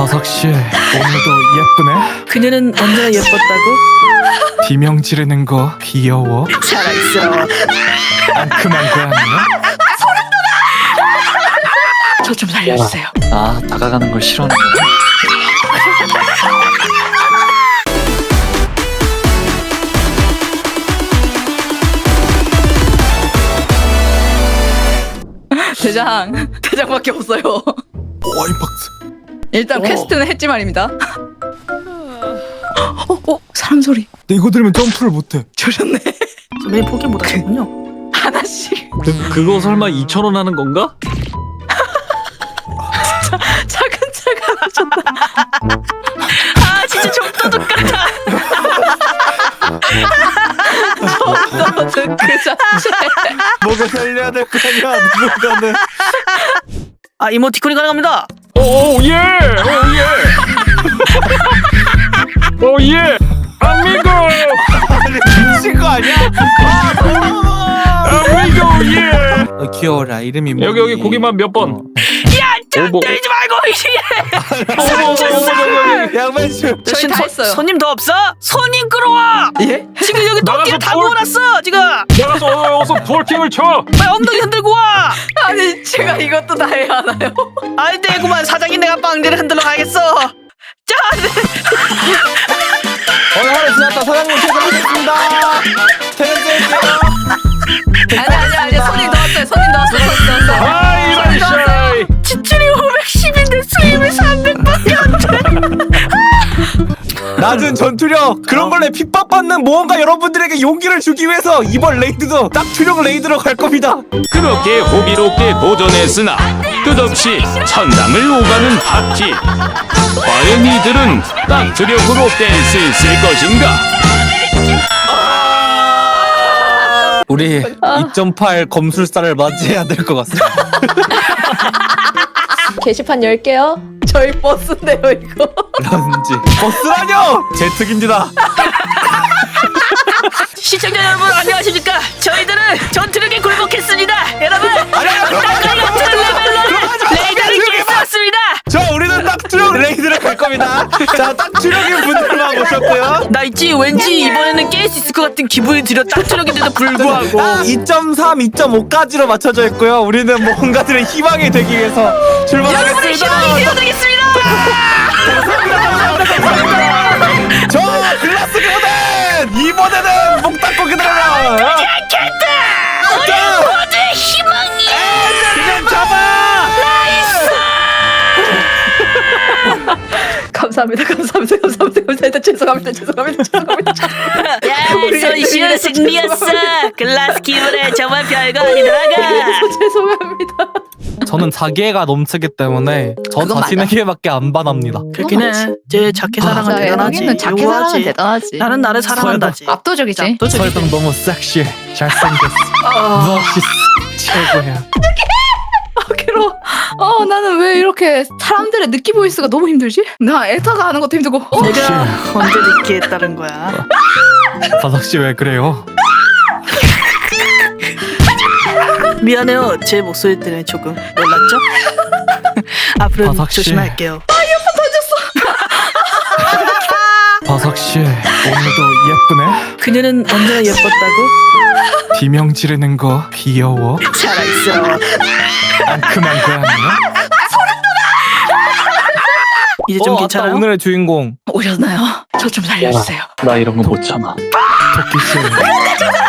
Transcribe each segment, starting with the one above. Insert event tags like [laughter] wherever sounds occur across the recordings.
바석 씨 오늘도 예쁘네. 그녀는 언제나 예뻤다고? 비명 지르는 거 귀여워. 살아있어. 앙큼한 거 아니야? 저 좀 살려주세요. 아 다가가는 걸 싫어하는 거야. 대장, 대장밖에 없어요. 와인박스. 일단 퀘스트는 했지 말입니다. 어, 어, 사람 소리. 내 이거 들으면 점프를 못해. 조셨네. 왜 포기 못하셨군요. 하나씩 그, 그거 설마 2천 원 하는 건가? 차근차근 하셨다. 아, 진짜 좀도둑 같아. 좀도둑 그 자체. 뭐가 살려야 될 거 아니야 누군가는. 아, 이모티콘이 가능합니다. 오 예! 오 예! 오 예! 아미고! 미친 거 아니야? 아미고 예! 어, 귀여워라 이름이 뭐니? 여기 여기 고기만 몇 번? 야, 오버. 때리지 말고 이게. 어머 어머 어머 양반님. 저희 다 했어요. 손님 더 없어? 손님 끌어와. 예? 지금 여기 나가서 다 뭘- 모아놨어 지금. 나가서 어, 어서 볼킹을 쳐! 빨리 엉덩이 흔들고 와. 아니 제가 이것도 다 해야 하나요? 아니 되구만 사장이 내가 빵디를 흔들러 가겠어. 자, 오늘 하루 지났다 사장님 퇴근하겠습니다. 낮은 전투력 그런 걸로 핍박받는 모험가 여러분들에게 용기를 주기 위해서 이번 레이드도 딱 투력 레이드로 갈 겁니다. 그렇게 호기롭게 도전했으나 끝없이 천당을 오가는 파티 과연 이들은 딱 주력으로 뗄 수 있을 것인가? 우리 2.8 검술사를 맞이해야 될 것 같습니다. [laughs] 게시판 열게요. 저희 버스인데요 이거. 런지 버스라뇨 제 특입니다. [laughs] 시청자 여러분 안녕하십니까? 저희들은 전투력에 굴복했습니다. 여러분 딱걸리 같은 레벨로 레이더를 깨웠습니다. 자 우리는 딱 투력 레이드를 갈 겁니다. 자딱 투력인 분들 만 모셨고요. 나 있지 왠지 이번에는 깰 수 있을 것 같은 기분이 들어 딱 트럭인데도 불구하고 2.3, 2.5까지로 맞춰져 있고요. 우리는 뭔가들의 희망이 되기 위해서 여러분의 출발하겠습니다. 희망이 되어 드리겠습니다. 저 글라스 교den 이번에는 목 닫고 기다려라. 자, 모두의 희망이 그냥 잡아. [laughs] 감사합니다 감사합니다 감사합니다 죄송합니다 죄송합니다 죄송합니다. 야 손쉬운 승리였어. 글라스 기분에 정말 별거 아니더라가 죄송합니다. 저는 자기애가 넘치기 때문에 저 그건 자신에게밖에 안 반합니다. 그렇긴 해 제 자기 사랑은 맞아, 대단하지. 작게 요구하지. 사랑은 대단하지. 나는 나를 사랑한다지. 압도적이지. 설동 너무 섹시해, 잘생겼어, 멋있어, 최고야. 괴로워. 어, 나는 왜 이렇게 사람들의 느끼 보이스가 너무 힘들지? 나 에타가 하는 것도 힘들고. 어? 내가 언제 늦게 했다는 거야 [laughs] 바석 씨왜 그래요? [laughs] 미안해요 제 목소리 때문에 조금 놀랐죠? [laughs] 앞으로 바삭 씨. 조심할게요 바석 씨 오늘도 예쁘네. 그녀는 언제나 예뻤다고? 비명 지르는 거 귀여워. 살아있어 앙큼한 거 아니야? 이제 좀 괜찮아요? 오늘의 주인공 오셨나요? 저 좀 살려주세요 나 이런 거 못 참아. 토끼 씨.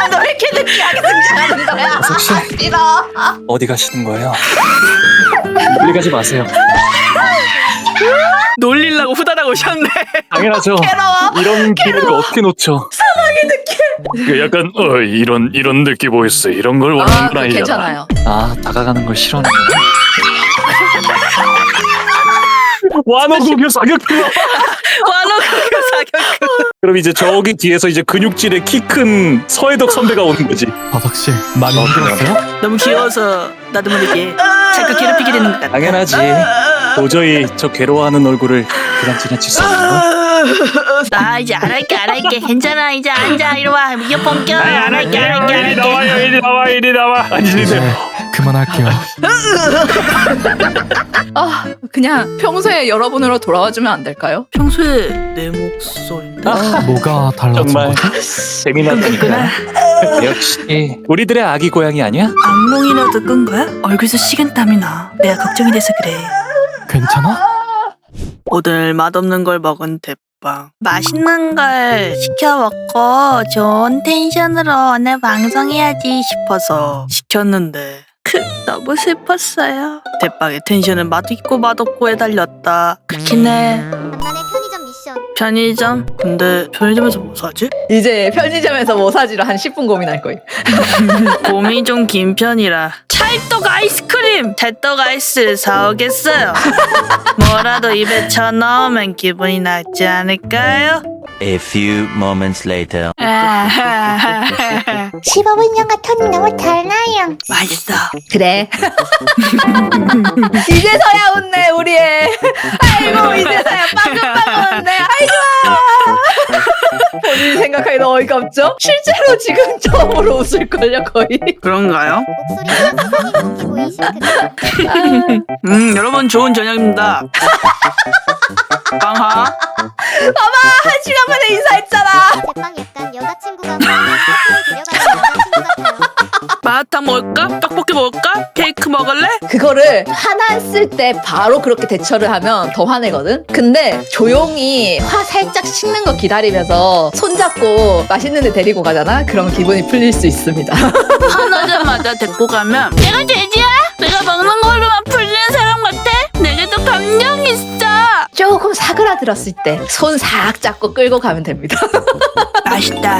너왜 이렇게 느끼하게 등장하는 거야? 바석 씨 싫어. 어디 가시는 거예요? 멀리 가지 마세요. 놀리려고 후다닥 오셨네 당연하죠. 이런 기회를 어떻게 놓쳐? 그 약간 어 이런 이런 느낌 보였어 이런 걸 아, 원하는 그거 건 아니잖아 괜찮아요. 아 다가가는 걸 싫어하는 거야. [laughs] 완호 공유 사격구나 [laughs] 완호 그 사격 그럼 이제 저기 뒤에서 이제 근육질의 키 큰 서해덕 선배가 오는 거지 바석 씨 많이 힘들었어요? 너무 귀여워서 나도 모르게 자꾸 괴롭히게 되는 것 같아 당연하지. 도저히 저 괴로워하는 얼굴을 그냥 지나칠 수 없는 거. 나 이제 안 할게 안 할게 괜찮아 이제 앉아 이리 와 이어폰 껴 아니 안 할게 안 할게 안 할게 나와 이리 나와 이리 나와 이제 앉으세요 그만할게요. 아 그냥 평소에 여러분으로 돌아와주면 안 될까요? 평소에 내 목소리. 뭐가 달라진 정말 거지? 재미났다니까. 역시 우리들의 아기 고양이 아니야? 악몽이라도 끈 거야? 얼굴에서 식은땀이 나. 내가 걱정이 돼서 그래. 괜찮아? 오늘 맛없는 걸 먹은 대 빵. 맛있는 걸 시켜 먹고 좋은 텐션으로 오늘 방송해야지 싶어서 시켰는데 크 너무 슬펐어요. 대빵의 텐션은 맛있고 맛없고 해달렸다. 그렇긴 해. 간만에 편의점 미션. 편의점? 근데 편의점에서 뭐 사지? 이제 편의점에서 뭐 사지를 한 10분 고민할 거예요. [laughs] 봄이 좀 긴 편이라 찰떡 아이스크림! 찰떡 아이스를 사오겠어요. [laughs] 뭐라도 입에 쳐넣으면 기분이 낫지 않을까요? A few moments later. [laughs] 15분년과 톤이 너무 달라요. 맛있어. 그래. [laughs] 이제서야 웃네 우리 애. 아이고 이제서야 빵긋빵긋 웃네. 아이 좋아. 본인 생각하기도 어이가 없죠? 실제로 지금 처음으로 웃을걸요 거의. 그런가요? 웃기. 음, 여러분 좋은 저녁입니다. 빵하? 한 시간 만에 인사했잖아. 제빵 약간 여자친구가 마라탕 먹을까? 떡볶이 먹을까? 케이크 먹을래? 그거를 화났을 때 바로 그렇게 대처를 하면 더 화내거든? 근데 조용히 화 살짝 식는 거 기다리면서 손잡고 맛있는 데 데리고 가잖아? 그러면 기분이 풀릴 수 있습니다. [laughs] 화나자마자 데리고 가면 내가 돼지야? 내가 먹는 걸로만 풀리는 사람 같아? 내게도 감정 있어. 조금 사그라들었을 때 손 싹 잡고 끌고 가면 됩니다. [laughs] 맛있다.